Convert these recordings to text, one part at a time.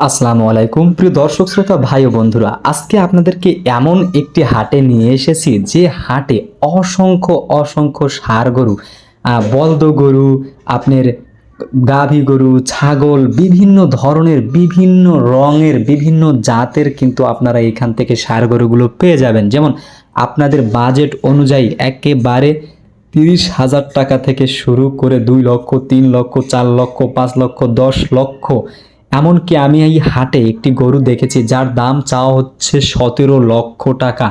আসসালামু আলাইকুম। প্রিয় দর্শক, শ্রোতা, ভাই ও বন্ধুরা, আজকে আপনাদেরকে এমন একটি হাটে নিয়ে এসেছি, যে হাটে অসংখ্য অসংখ্য ষাঁড় গরু বলদ গরু, আপনার গাভী গরু, ছাগল, বিভিন্ন ধরনের, বিভিন্ন রঙের, বিভিন্ন জাতের কিন্তু আপনারা এখান থেকে সার গরুগুলো পেয়ে যাবেন। যেমন আপনাদের বাজেট অনুযায়ী একেবারে তিরিশ হাজার টাকা থেকে শুরু করে দুই লক্ষ, তিন লক্ষ, চার লক্ষ, পাঁচ লক্ষ, দশ লক্ষ এমনকি আমি এই হাটে একটি গরু দেখেছি যার দাম চাওয়া হচ্ছে সতেরো লক্ষ টাকা।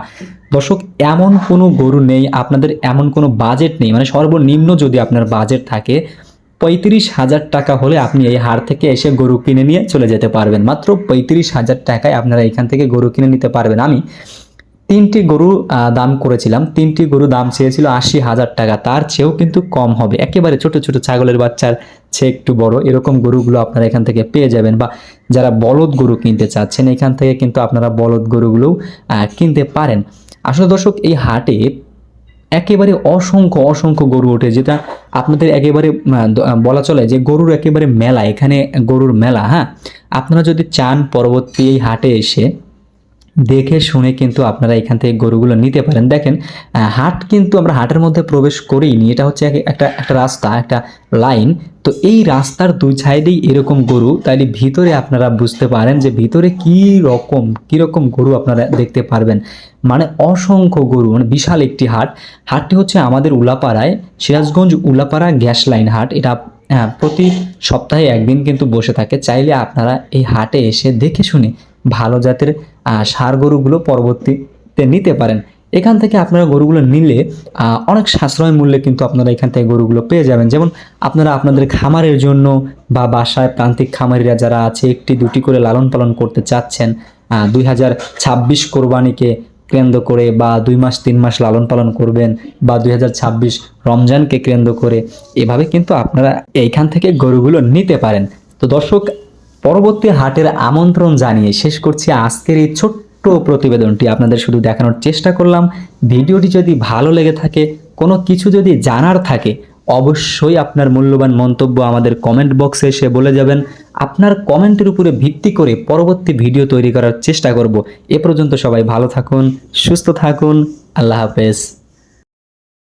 দর্শক, এমন কোনো গরু নেই, আপনাদের এমন কোনো বাজেট নেই। মানে সর্বনিম্ন যদি আপনার বাজেট থাকে, পঁয়ত্রিশ হাজার টাকা হলে আপনি এই হার থেকে এসে গরু কিনে নিয়ে চলে যেতে পারবেন। মাত্র পঁয়ত্রিশ হাজার টাকায় আপনারা এখান থেকে গরু কিনে নিতে পারবেন। আমি তিনটি গরু দাম করেছিলাম। তিনটি গরু দাম চেয়েছিল আশি হাজার টাকা। তার চেয়েও কিন্তু কম হবে। একেবারে ছোট ছোট ছাগলের বাচ্চার চেয়ে একটু বড়। এরকম গরুগুলো আপনারা এখান থেকে পেয়ে যাবেন বা যারা বলদ গরু কিনতে চাচ্ছেন, এখান থেকে কিন্তু আপনারা বলদ গরুগুলোও কিনতে পারেন। আসলে দর্শক, এই হাটে একেবারে অসংখ্য অসংখ্য গরু ওঠে, যেটা আপনাদের একেবারে বলা চলে যে গরুর একেবারে মেলা। এখানে গরুর মেলা হ্যাঁ? আপনারা যদি চান পরবর্তী এই হাটে এসে দেখে শুনে কিন্তু আপনারা এখান থেকে গরুগুলো নিতে পারেন। দেখেন হাট কিন্তু আমরা হাটের মধ্যে প্রবেশ করিনি। এটা হচ্ছে এক- একটা একটা রাস্তা একটা লাইন। তো এই রাস্তার দুই সাইডেই এরকম গরু। তাইলে ভিতরে আপনারা বুঝতে পারেন যে ভিতরে কি রকম কি রকম গরু আপনারা দেখতে পারবেন। মানে অসংখ্য গরু মানে বিশাল একটি হাট। হাটটি হচ্ছে আমাদের উলাপাড়ায় সিরাজগঞ্জ উলাপাড়া গ্যাস লাইন হাট। এটা হ্যাঁ, প্রতি সপ্তাহে একদিন কিন্তু বসে থাকে। চাইলে আপনারা এই হাটে এসে দেখে শুনে ভালো জাতের ষাঁড় গরুগুলো পরবর্তীতে নিতে পারেন। এখান থেকে আপনারা গরুগুলো নিলে অনেক সাশ্রয় মূল্যে কিন্তু আপনারা এখান থেকে গরুগুলো পেয়ে যাবেন। যেমন আপনারা আপনাদের খামারের জন্য বা বাসায় প্রান্তিক খামারিরা যারা আছে, একটি দুটি করে লালন পালন করতে চাচ্ছেন দুই হাজার ছাব্বিশ কোরবানিকে কেন্দ্র করে বা দুই মাস, তিন মাস লালন পালন করবেন বা দুই হাজার ছাব্বিশ রমজানকে কেন্দ্র করে, এভাবে কিন্তু আপনারা এইখান থেকে গরুগুলো নিতে পারেন। তো দর্শক পরবর্তী হাটের আমন্ত্রণ জানিয়ে শেষ করছি আজকের এই ছোট্ট প্রতিবেদনটি। আপনাদের শুধু দেখানোর চেষ্টা করলাম। ভিডিওটি যদি ভালো লেগে থাকে, কোনো কিছু যদি জানার থাকে, অবশ্যই আপনার মূল্যবান মন্তব্য আমাদের কমেন্ট বক্সে এসে বলে যাবেন। আপনার কমেন্টের উপরে ভিত্তি করে পরবর্তী ভিডিও তৈরি করার চেষ্টা করব। এ পর্যন্ত সবাই ভালো থাকুন, সুস্থ থাকুন। আল্লাহ হাফেজ।